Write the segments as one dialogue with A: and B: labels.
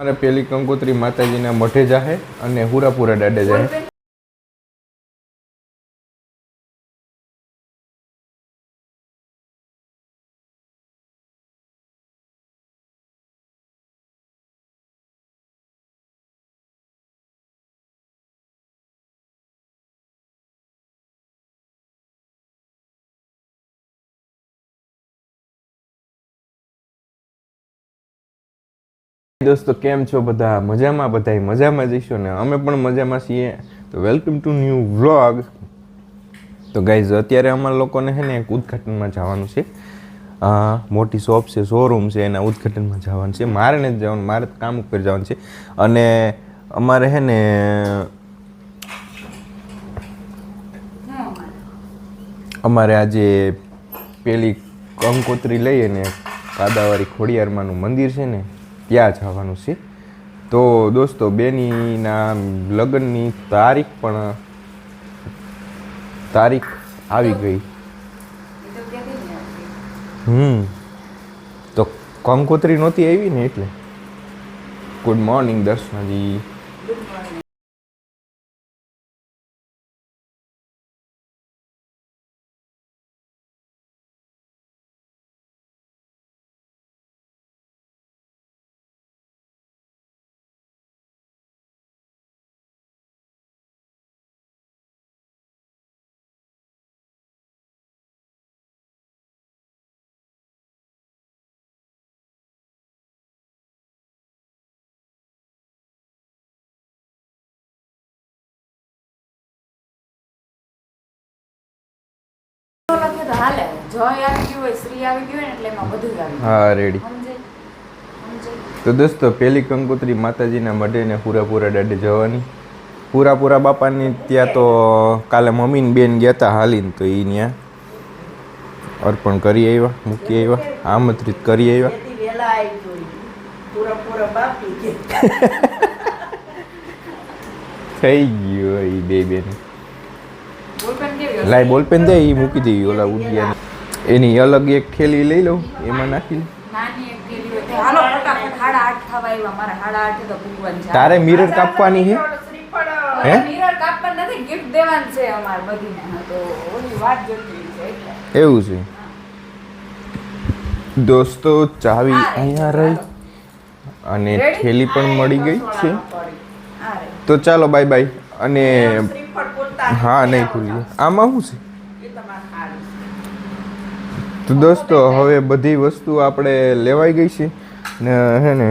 A: મારે પેલી કંકોત્રી માતાજીના મઠે જાહે અને હુરાપુરા દાડે જાય દોસ્તો, કેમ છો બધા? મજામાં બધા મજામાં જઈશો ને? અમે પણ મજામાં છીએ. તો વેલકમ ટુ ન્યૂ વ્લોગ તો ગાઈઝ અત્યારે અમારા લોકોને છે ને એક ઉદ્ઘાટનમાં જવાનું છે. મોટી શોપ છે શોરૂમ છે, એના ઉદ્ઘાટનમાં જવાનું છે. મારે નથી જવાનું, મારે જ કામ ઉપર જવાનું છે. અને અમારે છે ને અમારે આજે પેલી કંકોત્રી લઈએ ને કાદાવારી ખોડિયારમાંનું મંદિર છે ને ત્યાં જવાનું છે. તો દોસ્તો, બેનીના લગ્નની તારીખ પણ, તારીખ આવી ગઈ. હમ. તો કંકોત્રી નહોતી આવી ને એટલે? Good morning Darshanaji.
B: હાલે. જય આવી ગયું હોય શ્રી આવી ગયું હોય એટલે એમાં બધું જ આવી
A: હા રેડી? તો દોસ્તો પેલી કંકોત્રી માતાજીના મઢે ને પૂરાપૂરા દાડે જવાની. પૂરાપૂરા બાપાની ત્યાં તો કાલે મમ્મી ને બેન ગયા હતા હાલીને તો એ ત્યાં અર્પણ કરી આવ્યા મૂકી આવ્યા આમંત્રિત કરી આવ્યા
C: તેથી વહેલા આવી જોઈ પૂરા પૂરા બાપી કે
A: થઈ ગયો એ બે બેન.
B: હશે?
A: બોલપેન દે એ મૂકી દઈ ઓલા ઉડિયા એની અલગ એક થેલી લઈ લઉં એમાં નાખી તારે મિરર કાપવાની છે હે?
B: મિરર કાપવા નથી ગિફ્ટ દેવાનું છે અમારે બધીને હા, તો ઓલી વાત જોતી છે એટલે
A: એવું છે દોસ્તો ચાવી અહીંયા રહી અને થેલી પણ મળી ગઈ છે તો ચાલો બાય બાય અને હા નહીં ખુલી આમાં શું છે? તો દોસ્તો હવે બધી વસ્તુ આપણે લેવાઈ ગઈ છે. ને હે ને?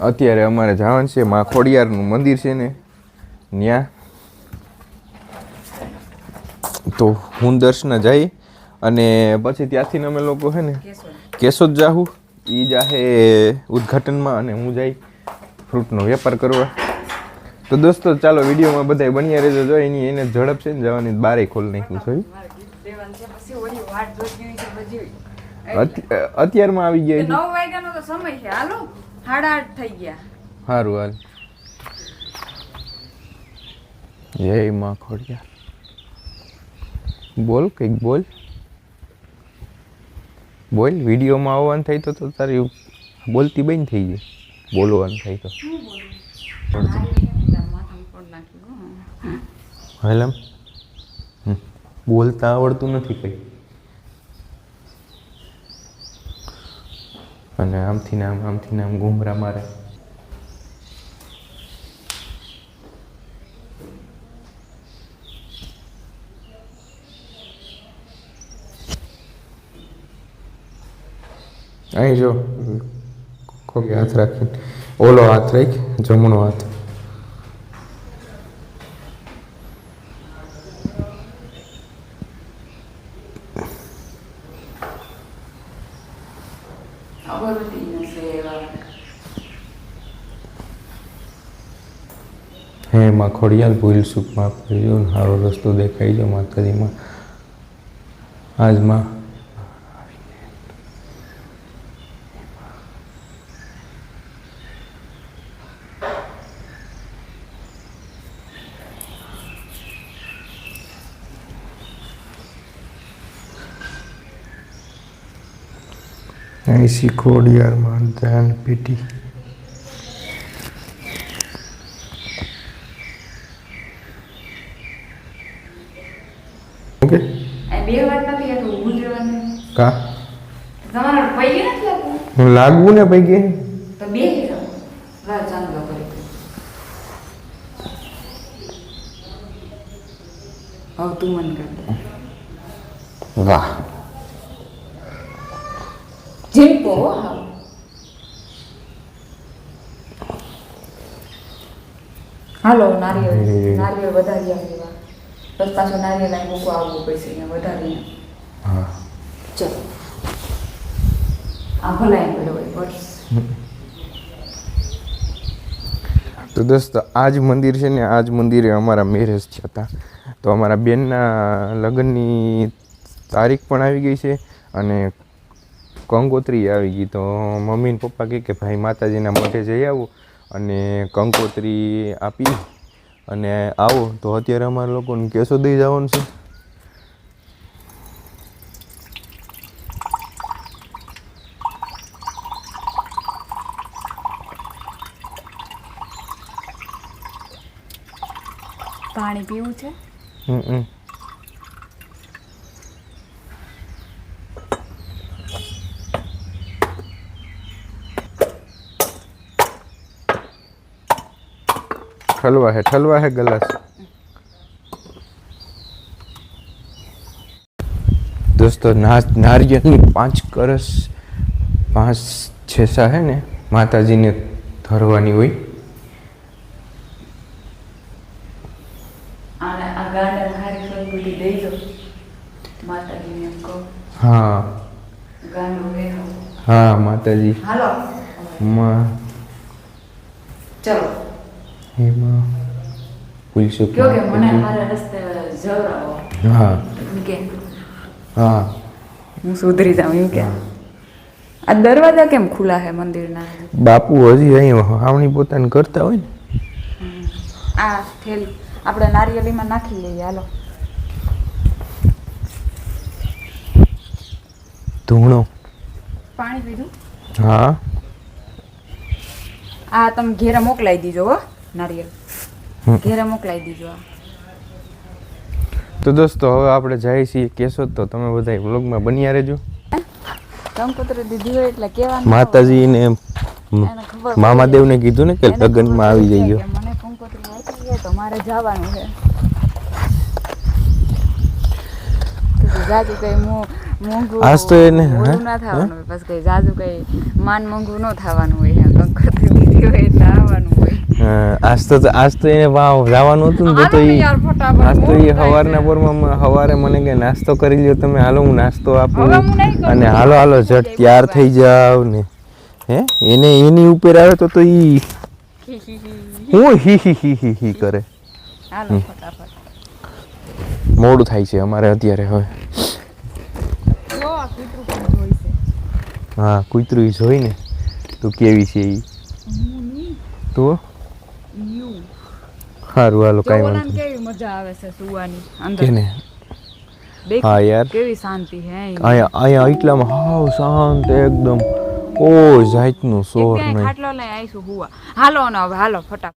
A: અત્યારે અમારે જવાનું છે મા ખોડિયારનું મંદિર છે ને ત્યાં તો હું દર્શન જઈ અને પછી ત્યાંથી અમે લોકો હે ને.
B: કેશોદ.
A: જાહું. એ જાહે ઉદ્ઘાટનમાં અને હું જઈ. ફ્રૂટનો વેપાર કરવા. તો દોસ્તો ચાલો વિડીયોમાં બધા બન્યા રહેજો. જો એની એને ઝડપ છે ને જવાની બારે ખોલ નાખ્યું છે અત્યારમાં આવી ગયા
B: નવ વાગ્યાનો તો સમય છે. હાલો સાડા આઠ થઈ ગયા.
A: સારું હાલ. જય માં ખોડિયા બોલ કંઈક બોલ. બોલ વિડીયોમાં આવવાનું થાય તો તો તારી બોલતી બંધ થઈ જાય બોલવાનું થાય તો. હેલમ બોલતા આવડતું નથી કંઈ. અને આમથી નામ આમ આમથી નામ ઘૂમરા મારે. અહીં જો. કોકે હાથ રાખીને ઓલો હાથ રાખ જમણો હાથ હે માં ખોડિયાલ ભૂલ સુખ માફ કરજો સારો રસ્તો દેખાઈ જો માતાજીમાં આજમાં અહીં શીખોડિયારમાં ધ્યાન પેટી ઓકે
B: આ બે વાત નથી આ તો ઊભું જ રહેવાનું
A: કા
B: તમારે પૈકી નથી આપવું
A: હું લાગવું ને પૈકી
B: તો બે જાઓ રાહ ચાંદલો કરી હવે તું મન કર દે
A: વાહ
B: હો હા. હાલો નારિયેળ નારિયેળ વધારી આવ્યા બસ પાછું નારિયેળ અહીં મૂકવા આવવું પડશે અહીંયા વધારીને.
A: હા.
B: ચલો. આ ભલાઈ પડ્યો હોય
A: તો દોસ્તો આ જ મંદિર છે ને આ જ મંદિરે અમારા મેરેજ થયા હતા. તો અમારા બેનના લગ્નની તારીખ પણ આવી ગઈ છે અને કંકોત્રી આવી ગઈ તો મમ્મી ને પપ્પા કહે કે ભાઈ માતાજીના મઠે જઈ આવો અને કંકોત્રી આપી અને આવો. તો અત્યારે અમારા લોકોને કેસો દઈ જવાનું છે.
B: પાણી પીવું છે?
A: હમ. ઠલવા હે ઠલવા હે ગલાસ. દોસ્તો નારિયેળની પાંચ કરસ પાંચ છેસા હે ને માતાજીને ધરવાની હોય. હા.
B: હા
A: માતાજી.
B: હાલો.
A: માં
B: ચલો.
A: એમાં પૂછશું
B: કયો કે મને મારા રસ્તે જવરાવો.
A: હા.
B: કે.
A: હા.
B: હું સુધરી જાઉં એમ કે. આ દરવાજા કેમ ખુલ્લા છે મંદિરના?
A: બાપુ હજી અહીં હાવણી પોતાને કરતા હોય ને.
B: આ થેલી આપણે નારિયેળીમાં નાખી લઈએ હાલો.
A: ધૂણો.
B: પાણી પીધું?
A: હા.
B: આ તમે ઘેરા મોકલાઈ દીજો હો. નારિયેળ. ઘેરે મોકલાવી દીજો
A: તો દોસ્તો હવે આપણે જઈએ છીએ કેશોદ તો તમે બધા વ્લોગમાં બન્યા રહેજો.
B: કંકોત્રી દીધી હોય એટલે કેવાનું
A: માતાજીને મામાદેવને કીધું ને કે લગ્નમાં આવી
B: મને કંકોત્રી આપી છે તો મારે જવાનું છે. જાજુ કઈ મો- મોંઘું
A: આજ તો એને,
B: ના થવાનું હોય. બસ કઈ જાજુ કઈ માન મોંઘું ન થવાનું હોય કંકોત્રી દીધી હોય એટલે આવવાનું હોય
A: હા, આજ તો આજ તો એને જવાનું હતું ને તો ઈ આજ તો એ સવારના. પોરમાં સવારે મને કે નાસ્તો કરી લ્યો તમે હાલો હું નાસ્તો આપું. અને હાલો હાલો ઝટ તૈયાર થઈ જાવ ને. હે? એને એની ઉપર આવે તો તો ઈ હું હી હી હી. હી હી કરે. મોડું થાય છે અમારે અત્યારે હવે. હા કૂતરું જોઈ ને તું કેવી છે એ તો સારું હાલો કઈ વાંધો
B: કેવી મજા આવે છે સુવાની
A: નહીં.
B: અંદર?
A: કેને?
B: દેખ
A: હા યાર.
B: કેવી શાંતિ હે અહીં.
A: અહીંયા અહીંયા એટલામાં હાવ શાંત એકદમ. કોઈ જાતનું
B: એક
A: શોર
B: ક્યાંય
A: નહીં.
B: ખાટલો લઈ આવીશું હુવા. હાલો ને હવે હાલો ફટાફટ.